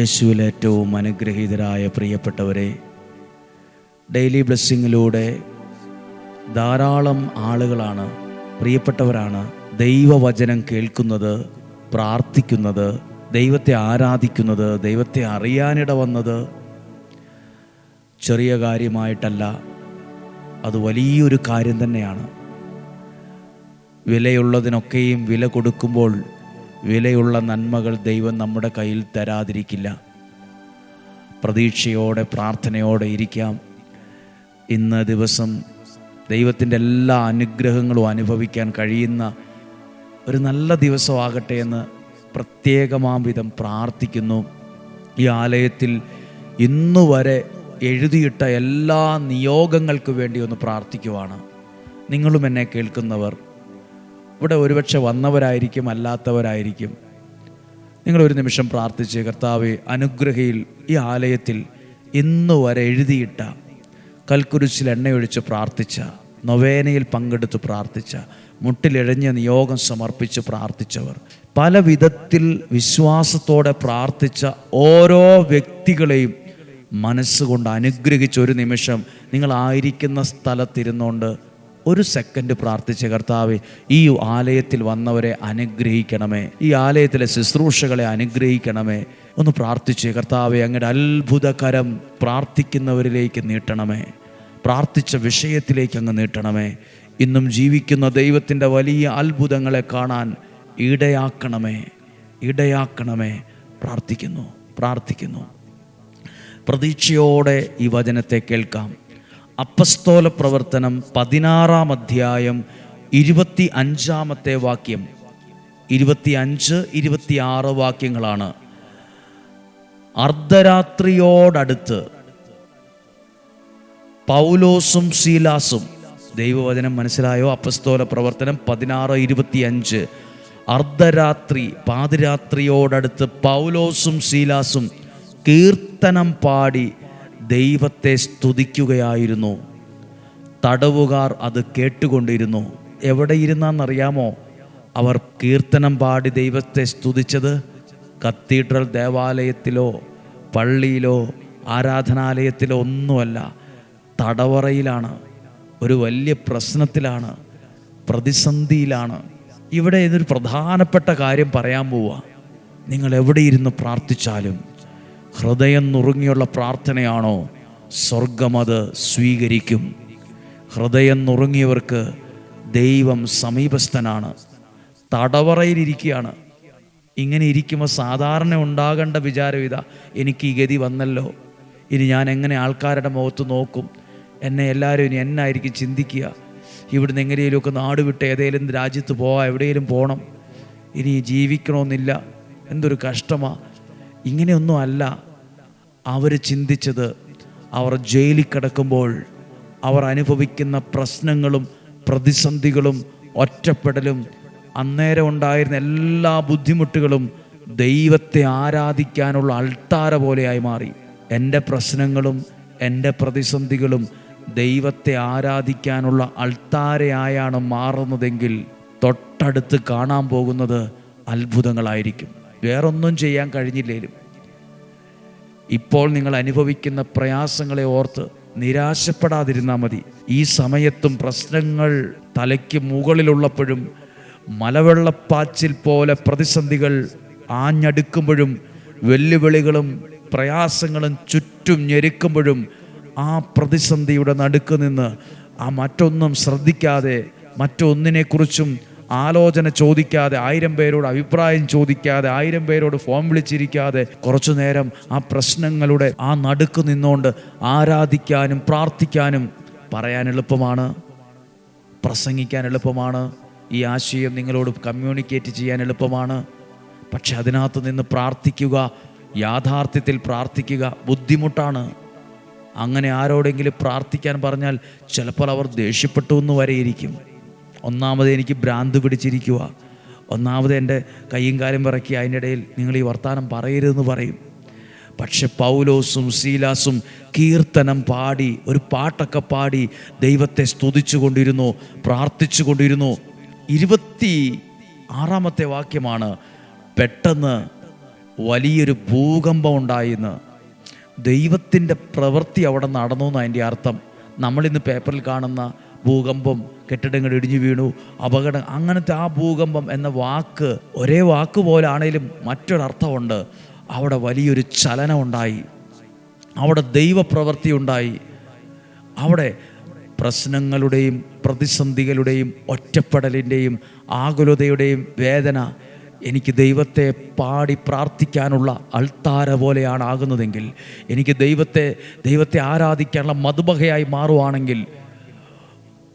യേശുവിൽ ഏറ്റവും അനുഗ്രഹീതരായ പ്രിയപ്പെട്ടവരെ ഡെയിലി ബ്ലെസ്സിങ്ങിലൂടെ ധാരാളം ആളുകളാണ് പ്രിയപ്പെട്ടവരാണ് ദൈവവചനം കേൾക്കുന്നത് പ്രാർത്ഥിക്കുന്നത് ദൈവത്തെ ആരാധിക്കുന്നത് ദൈവത്തെ അറിയാനിട വന്നത്. ചെറിയ കാര്യമായിട്ടല്ല അത് വലിയൊരു കാര്യം തന്നെയാണ്. വിലയുള്ളതിനൊക്കെയും വില കൊടുക്കുമ്പോൾ വിലയുള്ള നന്മകൾ ദൈവം നമ്മുടെ കയ്യിൽ തരാതിരിക്കില്ല. പ്രതീക്ഷയോടെ പ്രാർത്ഥനയോടെ ഇരിക്കാം. ഇന്ന് ദിവസം ദൈവത്തിന്റെ എല്ലാ അനുഗ്രഹങ്ങളും അനുഭവിക്കാൻ കഴിയുന്ന ഒരു നല്ല ദിവസമാകട്ടെ എന്ന് പ്രത്യേകമാം വിധം പ്രാർത്ഥിക്കുന്നു. ഈ ആലയത്തിൽ ഇന്നു വരെ എഴുതിയിട്ട എല്ലാ നിയോഗങ്ങൾക്ക് വേണ്ടി ഒന്ന് പ്രാർത്ഥിക്കുവാണ്. നിങ്ങളും എന്നെ കേൾക്കുന്നവർ. ഇവിടെ ഒരുപക്ഷെ വന്നവരായിരിക്കും അല്ലാത്തവരായിരിക്കും. നിങ്ങൾ ഒരു നിമിഷം പ്രാർത്ഥിച്ച് കർത്താവ് അനുഗ്രഹയിൽ ഈ ആലയത്തിൽ ഇന്നു വരെ എഴുതിയിട്ട കൽക്കുരിശിൽ എണ്ണയൊഴിച്ച് പ്രാർത്ഥിച്ച നൊവേനയിൽ പങ്കെടുത്ത് പ്രാർത്ഥിച്ച മുട്ടിലിഴഞ്ഞ നിയോഗം സമർപ്പിച്ച് പ്രാർത്ഥിച്ചവർ പല വിധത്തിൽ വിശ്വാസത്തോടെ പ്രാർത്ഥിച്ച ഓരോ വ്യക്തികളെയും മനസ്സുകൊണ്ട് അനുഗ്രഹിച്ച ഒരു നിമിഷം നിങ്ങളായിരിക്കുന്ന സ്ഥലത്തിരുന്നുകൊണ്ട് ഒരു സെക്കൻഡ് പ്രാർത്ഥിച്ച കർത്താവ് ഈ ആലയത്തിൽ വന്നവരെ അനുഗ്രഹിക്കണമേ. ഈ ആലയത്തിലെ ശുശ്രൂഷകളെ അനുഗ്രഹിക്കണമേ. ഒന്ന് പ്രാർത്ഥിച്ച് കർത്താവെ അങ്ങയുടെ അത്ഭുതകരം പ്രാർത്ഥിക്കുന്നവരിലേക്ക് നീട്ടണമേ. പ്രാർത്ഥിച്ച വിഷയത്തിലേക്ക് അങ്ങ് നീട്ടണമേ. ഇന്നും ജീവിക്കുന്ന ദൈവത്തിന്റെ വലിയ അത്ഭുതങ്ങളെ കാണാൻ ഇടയാക്കണമേ. ഇടയാക്കണമേ. പ്രാർത്ഥിക്കുന്നു പ്രാർത്ഥിക്കുന്നു. പ്രതീക്ഷയോടെ ഈ വചനത്തെ കേൾക്കാം. അപ്പസ്തോല പ്രവർത്തനം പതിനാറാം അധ്യായം ഇരുപത്തി അഞ്ചാമത്തെ വാക്യം. ഇരുപത്തി അഞ്ച് ഇരുപത്തി ആറ് വാക്യങ്ങളാണ്. അർദ്ധരാത്രിയോടടുത്ത് പൗലോസും ശീലാസും ദൈവവചനം മനസ്സിലായോ? അപ്പസ്തോല പ്രവർത്തനം പതിനാറ് ഇരുപത്തി അഞ്ച് അർദ്ധരാത്രി പാതിരാത്രിയോടടുത്ത് പൗലോസും ശീലാസും കീർത്തനം പാടി ദൈവത്തെ സ്തുതിക്കുകയായിരുന്നു. തടവുകാർ അത് കേട്ടുകൊണ്ടിരുന്നു. എവിടെ അവർ കീർത്തനം പാടി ദൈവത്തെ സ്തുതിച്ചത് കത്തീഡ്രൽ ദേവാലയത്തിലോ പള്ളിയിലോ ആരാധനാലയത്തിലോ ഒന്നുമല്ല. തടവറയിലാണ്. ഒരു വലിയ പ്രശ്നത്തിലാണ്. പ്രതിസന്ധിയിലാണ്. ഇവിടെ ഇതൊരു പ്രധാനപ്പെട്ട കാര്യം പറയാൻ പോവുക നിങ്ങൾ എവിടെ ഇരുന്ന് പ്രാർത്ഥിച്ചാലും ഹൃദയം നുറുങ്ങിയുള്ള പ്രാർത്ഥനയാണോ? സ്വർഗം അത് സ്വീകരിക്കും. ഹൃദയം നുറുങ്ങിയവർക്ക് ദൈവം സമീപസ്ഥനാണ്. തടവറയിലിരിക്കുകയാണ്. ഇങ്ങനെ ഇരിക്കുമ്പോൾ സാധാരണ ഉണ്ടാകേണ്ട വിചാരം ഇതാ എനിക്ക് ഈ ഗതി വന്നല്ലോ. ഇനി ഞാൻ എങ്ങനെ ആൾക്കാരുടെ മുഖത്ത് നോക്കും? എന്നെ എല്ലാവരും ഇനി എന്നായിരിക്കും ചിന്തിക്കുക? ഇവിടുന്ന് എങ്ങനെയെങ്കിലുമൊക്കെ നാട് വിട്ട് ഏതെങ്കിലും രാജ്യത്ത് പോവാം എവിടെയെങ്കിലും പോകണം ഇനി ജീവിക്കണമെന്നില്ല. എന്തൊരു കഷ്ടമാണ് ഇങ്ങനെയൊന്നും അല്ല. അവർ ചിന്തിച്ചത് അവർ ജയിലിൽ കിടക്കുമ്പോൾ അവർ അനുഭവിക്കുന്ന പ്രശ്നങ്ങളും പ്രതിസന്ധികളും ഒറ്റപ്പെടലും അന്നേരം ഉണ്ടായിരുന്ന എല്ലാ ബുദ്ധിമുട്ടുകളും ദൈവത്തെ ആരാധിക്കാനുള്ള അൾത്താര പോലെയായി മാറി. എന്റെ പ്രശ്നങ്ങളും എന്റെ പ്രതിസന്ധികളും ദൈവത്തെ ആരാധിക്കാനുള്ള അൾത്താരയായാണ് മാറുന്നതെങ്കിൽ തൊട്ടടുത്ത് കാണാൻ പോകുന്നത് അത്ഭുതങ്ങളായിരിക്കും. വേറൊന്നും ചെയ്യാൻ കഴിഞ്ഞില്ലേലും. ഇപ്പോൾ നിങ്ങൾ അനുഭവിക്കുന്ന പ്രയാസങ്ങളെ ഓർത്ത് നിരാശപ്പെടാതിരുന്നാൽ മതി. ഈ സമയത്തും പ്രശ്നങ്ങൾ തലയ്ക്ക് മുകളിലുള്ളപ്പോഴും മലവെള്ളപ്പാച്ചിൽ പോലെ പ്രതിസന്ധികൾ ആഞ്ഞടുക്കുമ്പോഴും വെല്ലുവിളികളും പ്രയാസങ്ങളും ചുറ്റും ഞെരുക്കുമ്പോഴും ആ പ്രതിസന്ധിയുടെ നടുക്ക് നിന്ന് ആ മറ്റൊന്നും ശ്രദ്ധിക്കാതെ മറ്റൊന്നിനെക്കുറിച്ചും ആലോചന ചോദിക്കാതെ ആയിരം പേരോട് അഭിപ്രായം ചോദിക്കാതെ ആയിരം പേരോട് ഫോം വിളിച്ചിരിക്കാതെ കുറച്ചു നേരം ആ പ്രശ്നങ്ങളുടെ ആ നടുക്ക് നിന്നുകൊണ്ട് ആരാധിക്കാനും പ്രാർത്ഥിക്കാനും പറയാൻ എളുപ്പമാണ് പ്രസംഗിക്കാൻ എളുപ്പമാണ് ഈ ആശയം നിങ്ങളോട് കമ്മ്യൂണിക്കേറ്റ് ചെയ്യാൻ എളുപ്പമാണ്. പക്ഷെ അതിനകത്ത് നിന്ന് പ്രാർത്ഥിക്കുക യാഥാർത്ഥ്യത്തിൽ പ്രാർത്ഥിക്കുക ബുദ്ധിമുട്ടാണ്. അങ്ങനെ ആരോടെങ്കിലും പ്രാർത്ഥിക്കാൻ പറഞ്ഞാൽ ചിലപ്പോൾ അവർ ദേഷ്യപ്പെട്ടു എന്ന് വരെയിരിക്കും. ഒന്നാമത് എനിക്ക് ഭ്രാന്ത് പിടിച്ചിരിക്കുക. ഒന്നാമത് എന്റെ കയ്യും കാലും വിറക്കി അതിന്റെ ഇടയിൽ നിങ്ങൾ ഈ വർത്തമാനം പറയരുതെന്ന് പറയും. പക്ഷെ പൗലോസും സീലാസും കീർത്തനം പാടി ഒരു പാട്ടൊക്കെ പാടി ദൈവത്തെ സ്തുതിച്ചു കൊണ്ടിരുന്നു പ്രാർത്ഥിച്ചു കൊണ്ടിരുന്നു. ഇരുപത്തി ആറാമത്തെ വാക്യമാണ് പെട്ടെന്ന് വലിയൊരു ഭൂകമ്പം ഉണ്ടായിന്ന്. ദൈവത്തിന്റെ പ്രവൃത്തി അവിടെ നടന്നു എന്നതിന്റെ അർത്ഥം. നമ്മളിന്ന് പേപ്പറിൽ കാണുന്ന ഭൂകമ്പം കെട്ടിടങ്ങൾ ഇടിഞ്ഞു വീണു അപകടം. അങ്ങനത്തെ ആ ഭൂകമ്പം എന്ന വാക്ക് ഒരേ വാക്ക് പോലാണേലും മറ്റൊരർത്ഥമുണ്ട്. അവിടെ വലിയൊരു ചലനമുണ്ടായി. അവിടെ ദൈവപ്രവൃത്തി ഉണ്ടായി അവിടെ പ്രശ്നങ്ങളുടെയും പ്രതിസന്ധികളുടെയും ഒറ്റപ്പെടലിന്റെയും ആകുലതയുടെയും വേദന എനിക്ക് ദൈവത്തെ പാടി പ്രാർത്ഥിക്കാനുള്ള അൾത്താര പോലെയാണ് ആകുന്നതെങ്കിൽ എനിക്ക് ദൈവത്തെ ദൈവത്തെ ആരാധിക്കാനുള്ള മധുബഹയായി മാറുവാണെങ്കിൽ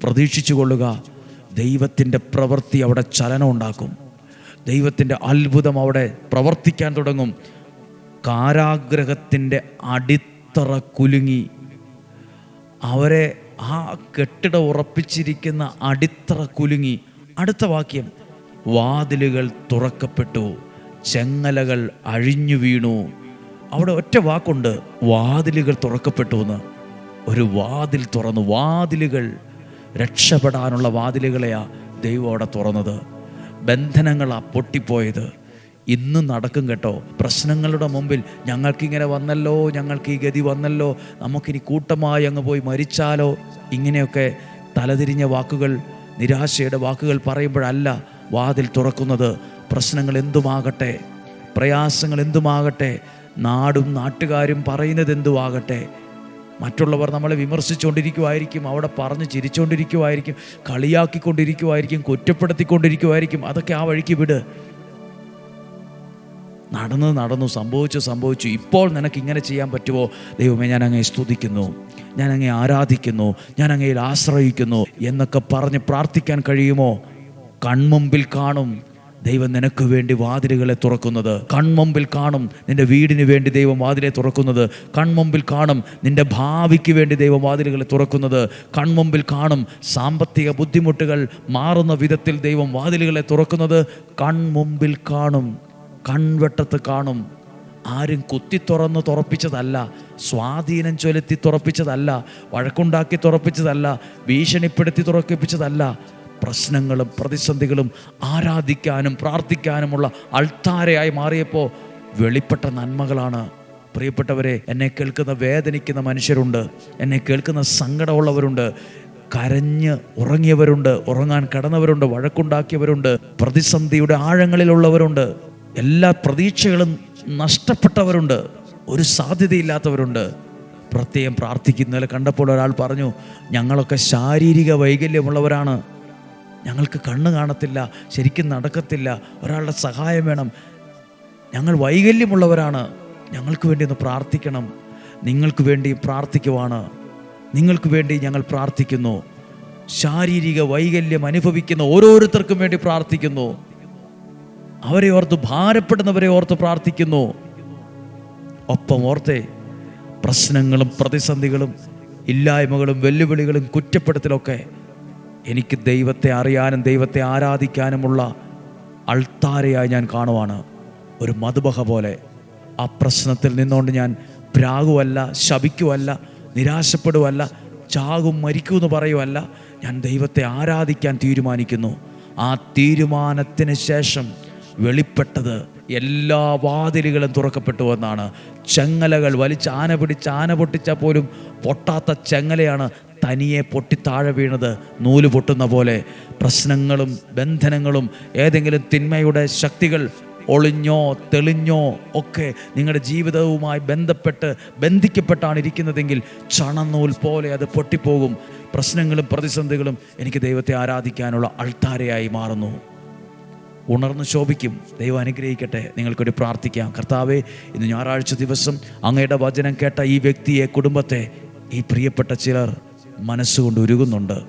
പ്രതീക്ഷിച്ചു കൊള്ളുക ദൈവത്തിന്റെ പ്രവൃത്തി അവിടെ ചലനം ഉണ്ടാക്കും ദൈവത്തിന്റെ അത്ഭുതം അവിടെ പ്രവർത്തിക്കാൻ തുടങ്ങും. കാരാഗ്രഹത്തിന്റെ അടിത്തറ കുലുങ്ങി. അവരെ ആ കെട്ടിട ഉറപ്പിച്ചിരിക്കുന്ന അടിത്തറ കുലുങ്ങി. അടുത്ത വാക്യം. വാതിലുകൾ തുറക്കപ്പെട്ടു. ചെങ്ങലകൾ അഴിഞ്ഞു വീണു. അവിടെ ഒറ്റ വാക്കുണ്ട്. വാതിലുകൾ തുറക്കപ്പെട്ടു എന്ന് ഒരു വാതിൽ തുറന്നു. വാതിലുകൾ രക്ഷപ്പെടാനുള്ള വാതിലുകളെയാ ദൈവം അവിടെ തുറന്നത്. ബന്ധനങ്ങളാ പൊട്ടിപ്പോയത്. ഇന്നും നടക്കും കേട്ടോ. പ്രശ്നങ്ങളുടെ മുമ്പിൽ ഞങ്ങൾക്കിങ്ങനെ വന്നല്ലോ ഞങ്ങൾക്ക് ഈ ഗതി വന്നല്ലോ നമുക്കിനി കൂട്ടമായി അങ്ങ് പോയി മരിച്ചാലോ? ഇങ്ങനെയൊക്കെ തലതിരിഞ്ഞ വാക്കുകൾ നിരാശയുടെ വാക്കുകൾ പറയുമ്പോഴല്ല വാതിൽ തുറക്കുന്നത്. പ്രശ്നങ്ങൾ എന്തുമാകട്ടെ? പ്രയാസങ്ങൾ എന്തുമാകട്ടെ? നാടും നാട്ടുകാരും പറയുന്നത് എന്തുമാകട്ടെ? മറ്റുള്ളവർ നമ്മളെ വിമർശിച്ചുകൊണ്ടിരിക്കുമായിരിക്കും അവിടെ പറഞ്ഞ് ചിരിച്ചുകൊണ്ടിരിക്കുമായിരിക്കും കളിയാക്കിക്കൊണ്ടിരിക്കുമായിരിക്കും കുറ്റപ്പെടുത്തിക്കൊണ്ടിരിക്കുമായിരിക്കും അതൊക്കെ ആ വഴിക്ക് വിട്. നടന്ന് നടന്നു സംഭവിച്ചു സംഭവിച്ചു. ഇപ്പോൾ നിനക്ക് ഇങ്ങനെ ചെയ്യാൻ പറ്റുമോ? ദൈവമേ ഞാൻ അങ്ങേ സ്തുതിക്കുന്നു. ഞാൻ അങ്ങേ ആരാധിക്കുന്നു. ഞാൻ അങ്ങയിൽ ആശ്രയിക്കുന്നു. എന്നൊക്കെ പറഞ്ഞ് പ്രാർത്ഥിക്കാൻ കഴിയുമോ? കൺമുമ്പിൽ കാണും. ദൈവം നിനക്ക് വേണ്ടി വാതിലുകളെ തുറക്കുന്നത്. കൺമുമ്പിൽ കാണും നിന്റെ വീടിന് വേണ്ടി ദൈവം വാതിലെ തുറക്കുന്നത്. കൺമുമ്പിൽ കാണും നിന്റെ ഭാവിക്ക് വേണ്ടി ദൈവം വാതിലുകളെ തുറക്കുന്നത്. കൺമുമ്പിൽ കാണും സാമ്പത്തിക ബുദ്ധിമുട്ടുകൾ മാറുന്ന വിധത്തിൽ ദൈവം വാതിലുകളെ തുറക്കുന്നത്. കൺമുമ്പിൽ കാണും കൺവെട്ടത്ത് കാണും. ആരും കുത്തി തുറന്ന് തുറപ്പിച്ചതല്ല സ്വാധീനം ചൊലുത്തി തുറപ്പിച്ചതല്ല വഴക്കുണ്ടാക്കി തുറപ്പിച്ചതല്ല ഭീഷണിപ്പെടുത്തി തുറപ്പിച്ചതല്ല പ്രശ്നങ്ങളും പ്രതിസന്ധികളും ആരാധിക്കാനും പ്രാർത്ഥിക്കാനുമുള്ള അൾത്താരയായി മാറിയപ്പോൾ വെളിപ്പെട്ട നന്മകളാണ്. പ്രിയപ്പെട്ടവരെ എന്നെ കേൾക്കുന്ന വേദനിക്കുന്ന മനുഷ്യരുണ്ട്. എന്നെ കേൾക്കുന്ന സങ്കടമുള്ളവരുണ്ട്. കരഞ്ഞ് ഉറങ്ങിയവരുണ്ട്. ഉറങ്ങാൻ കടന്നവരുണ്ട്. വഴക്കുണ്ടാക്കിയവരുണ്ട്. പ്രതിസന്ധിയുടെ ആഴങ്ങളിലുള്ളവരുണ്ട്. എല്ലാ പ്രതീക്ഷകളും നഷ്ടപ്പെട്ടവരുണ്ട്. ഒരു സാധ്യതയില്ലാത്തവരുണ്ട്. പ്രത്യേകം പ്രാർത്ഥിക്കുന്നതിൽ കണ്ടപ്പോൾ ഒരാൾ പറഞ്ഞു ഞങ്ങളൊക്കെ ശാരീരിക വൈകല്യമുള്ളവരാണ്. ഞങ്ങൾക്ക് കണ്ണ് കാണത്തില്ല ശരിക്കും നടക്കത്തില്ല. ഒരാളുടെ സഹായം വേണം. ഞങ്ങൾ വൈകല്യമുള്ളവരാണ്. ഞങ്ങൾക്ക് വേണ്ടി ഒന്ന് പ്രാർത്ഥിക്കണം. നിങ്ങൾക്ക് വേണ്ടി പ്രാർത്ഥിക്കുവാണ്. നിങ്ങൾക്ക് വേണ്ടി ഞങ്ങൾ പ്രാർത്ഥിക്കുന്നു. ശാരീരിക വൈകല്യം അനുഭവിക്കുന്ന ഓരോരുത്തർക്കും വേണ്ടി പ്രാർത്ഥിക്കുന്നു. അവരെ ഓർത്ത് ഭാരപ്പെടുന്നവരെ ഓർത്ത് പ്രാർത്ഥിക്കുന്നു. ഒപ്പം ഓർത്തെ പ്രശ്നങ്ങളും പ്രതിസന്ധികളും ഇല്ലായ്മകളും വെല്ലുവിളികളും കുറ്റപ്പെടുത്തലൊക്കെ എനിക്ക് ദൈവത്തെ അറിയാനും ദൈവത്തെ ആരാധിക്കാനുമുള്ള അൾത്താരയായി ഞാൻ കാണുവാണ്. ഒരു മധുബഹ പോലെ. ആ പ്രശ്നത്തിൽ നിന്നുകൊണ്ട് ഞാൻ പ്രാകുവല്ല ശപിക്കുവല്ല നിരാശപ്പെടുവല്ല ചാകും മരിക്കുമെന്ന് പറയുവല്ല. ഞാൻ ദൈവത്തെ ആരാധിക്കാൻ തീരുമാനിക്കുന്നു. ആ തീരുമാനത്തിന് ശേഷം വെളിപ്പെട്ടത് എല്ലാ വാതിലുകളും തുറക്കപ്പെട്ടു എന്നാണ്. ചെങ്ങലകൾ വലിച്ച് ആന പിടിച്ച് ആന പൊട്ടിച്ചാൽ പോലും പൊട്ടാത്ത ചെങ്ങലയാണ് തനിയെ പൊട്ടി താഴെ വീണത്. നൂൽ പൊട്ടുന്ന പോലെ പ്രശ്നങ്ങളും ബന്ധനങ്ങളും ഏതെങ്കിലും തിന്മയുടെ ശക്തികൾ ഒളിഞ്ഞോ തെളിഞ്ഞോ ഒക്കെ നിങ്ങളുടെ ജീവിതവുമായി ബന്ധപ്പെട്ട് ബന്ധിക്കപ്പെട്ടാണ് ഇരിക്കുന്നതെങ്കിൽ ചണനൂൽ പോലെ അത് പൊട്ടിപ്പോകും. പ്രശ്നങ്ങളും പ്രതിസന്ധികളും എനിക്ക് ദൈവത്തെ ആരാധിക്കാനുള്ള അൾത്താരയായി മാറുന്നു. ഉണർന്ന് ശോഭിക്കും. ദൈവം അനുഗ്രഹിക്കട്ടെ. നിങ്ങൾക്കൊരു പ്രാർത്ഥിക്കാം. കർത്താവെ ഇന്ന് ഞായറാഴ്ച ദിവസം അങ്ങയുടെ വചനം കേട്ട ഈ വ്യക്തിയെ കുടുംബത്തെ ഈ പ്രിയപ്പെട്ട ചിലർ മനസ്സുകൊണ്ട് ഉരുകുന്നുണ്ട്.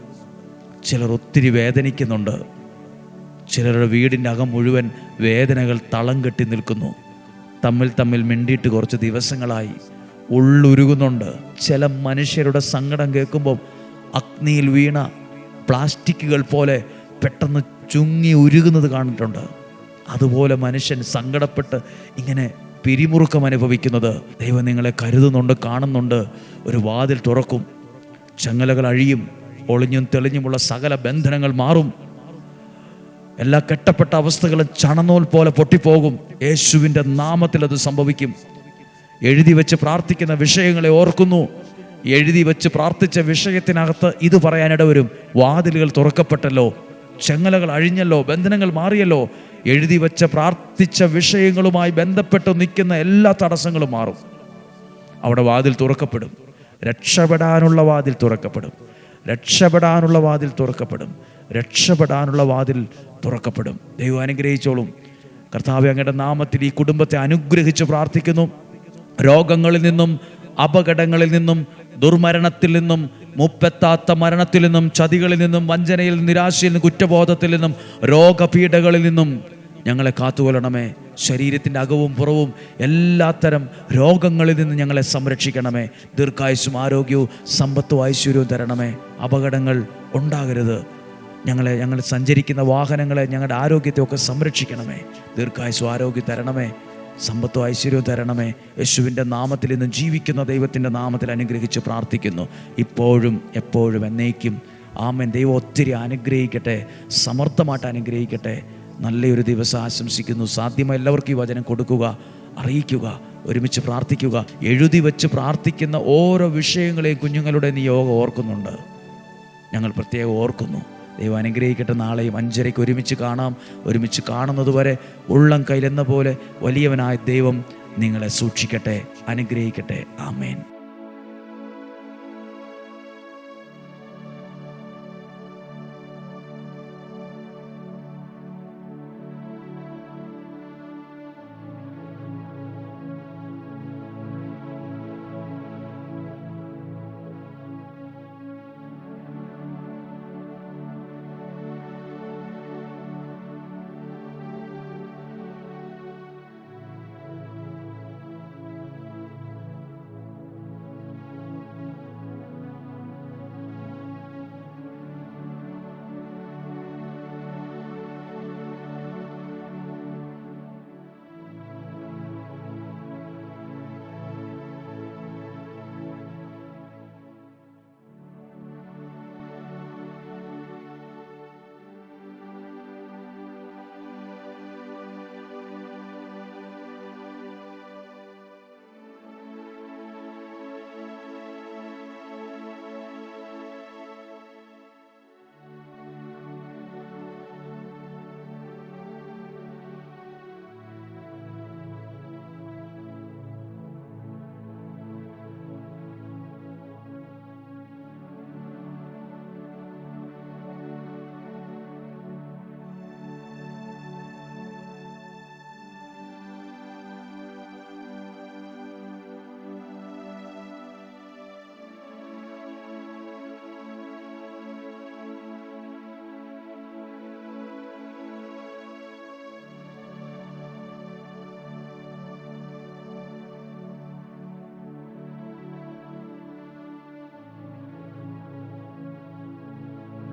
ചിലർ ഒത്തിരി വേദനിക്കുന്നുണ്ട്. ചിലരുടെ വീടിന്റെ അകം മുഴുവൻ വേദനകൾ തളം കെട്ടി നിൽക്കുന്നു. തമ്മിൽ തമ്മിൽ മിണ്ടിയിട്ട് കുറച്ച് ദിവസങ്ങളായി ഉള്ളുരുകുന്നുണ്ട്. ചില മനുഷ്യരുടെ സങ്കടം കേൾക്കുമ്പോൾ അഗ്നിയിൽ വീണ പ്ലാസ്റ്റിക്കുകൾ പോലെ പെട്ടെന്ന് ചുങ്ങി ഉരുകുന്നത് കാണുന്നുണ്ട് അതുപോലെ മനുഷ്യൻ സങ്കടപ്പെട്ട് ഇങ്ങനെ പിരിമുറുക്കം അനുഭവിക്കുന്നത് ദൈവം നിങ്ങളെ കരുതുന്നുണ്ട് കാണുന്നുണ്ട്. ഒരു വാതിൽ തുറക്കും ചങ്ങലകൾ അഴിയും ഒളിഞ്ഞും തെളിഞ്ഞുമുള്ള സകല ബന്ധനങ്ങൾ മാറും. എല്ലാ കെട്ടപ്പെട്ട അവസ്ഥകളും ചണനൂൽ പോലെ പൊട്ടിപ്പോകും. യേശുവിന്റെ നാമത്തിൽ അത് സംഭവിക്കും. എഴുതി വെച്ച് പ്രാർത്ഥിക്കുന്ന വിഷയങ്ങളെ ഓർക്കുന്നു. എഴുതി വെച്ച് പ്രാർത്ഥിച്ച വിഷയത്തിനകത്ത് ഇത് പറയാനിട വരും വാതിലുകൾ തുറക്കപ്പെട്ടല്ലോ. ചെങ്ങലകൾ അഴിഞ്ഞല്ലോ ബന്ധനങ്ങൾ മാറിയല്ലോ എഴുതി വെച്ച പ്രാർത്ഥിച്ച വിഷയങ്ങളുമായി ബന്ധപ്പെട്ട് നിൽക്കുന്ന എല്ലാ തടസ്സങ്ങളും മാറും. അവിടെ വാതിൽ തുറക്കപ്പെടും. രക്ഷപ്പെടാനുള്ള വാതിൽ തുറക്കപ്പെടും. രക്ഷപ്പെടാനുള്ള വാതിൽ തുറക്കപ്പെടും. രക്ഷപ്പെടാനുള്ള വാതിൽ തുറക്കപ്പെടും. ദൈവം അനുഗ്രഹിച്ചോളും. കർത്താവ് അങ്ങയുടെ നാമത്തിൽ ഈ കുടുംബത്തെ അനുഗ്രഹിച്ച് പ്രാർത്ഥിക്കുന്നു. രോഗങ്ങളിൽ നിന്നും അപകടങ്ങളിൽ നിന്നും ദുർമരണത്തിൽ നിന്നും മുപ്പെത്താത്ത മരണത്തിൽ നിന്നും ചതികളിൽ നിന്നും വഞ്ചനയിൽ നിരാശയിൽ നിന്നും കുറ്റബോധത്തിൽ നിന്നും രോഗപീഠകളിൽ നിന്നും ഞങ്ങളെ കാത്തുകൊള്ളണമേ. ശരീരത്തിന്റെ അകവും പുറവും എല്ലാത്തരം രോഗങ്ങളിൽ നിന്ന് ഞങ്ങളെ സംരക്ഷിക്കണമേ. ദീർഘായുസും ആരോഗ്യവും സമ്പത്തും ഐശ്വര്യവും തരണമേ. അപകടങ്ങൾ ഉണ്ടാകരുത്. ഞങ്ങളെ ഞങ്ങൾ സഞ്ചരിക്കുന്ന വാഹനങ്ങളെ ഞങ്ങളുടെ ആരോഗ്യത്തെയൊക്കെ സംരക്ഷിക്കണമേ. ദീർഘായുസും ആരോഗ്യം തരണമേ. സമ്പത്തും ഐശ്വര്യവും തരണമേ. യേശുവിന്റെ നാമത്തിൽ ഇന്ന് ജീവിക്കുന്ന ദൈവത്തിന്റെ നാമത്തിൽ അനുഗ്രഹിച്ച് പ്രാർത്ഥിക്കുന്നു. ഇപ്പോഴും എപ്പോഴും എന്നേക്കും. ആമൻ. ദൈവം ഒത്തിരി അനുഗ്രഹിക്കട്ടെ. സമർത്ഥമായിട്ട് അനുഗ്രഹിക്കട്ടെ. നല്ലൊരു ദിവസം ആശംസിക്കുന്നു. സാധ്യമായ എല്ലാവർക്കും ഈ വചനം കൊടുക്കുക അറിയിക്കുക ഒരുമിച്ച് പ്രാർത്ഥിക്കുക. എഴുതി വെച്ച് പ്രാർത്ഥിക്കുന്ന ഓരോ വിഷയങ്ങളെയും കുഞ്ഞുങ്ങളുടെ നിയോഗം ഓർക്കുന്നുണ്ട്. ഞങ്ങൾ പ്രത്യേകം ഓർക്കുന്നു. ദൈവം അനുഗ്രഹിക്കട്ടെ. നാളെയും അഞ്ചരയ്ക്ക് ഒരുമിച്ച് കാണാം. ഒരുമിച്ച് കാണുന്നത് വരെ ഉള്ളം കയ്യിലെന്ന പോലെ വലിയവനായ ദൈവം നിങ്ങളെ സൂക്ഷിക്കട്ടെ അനുഗ്രഹിക്കട്ടെ. ആമേൻ.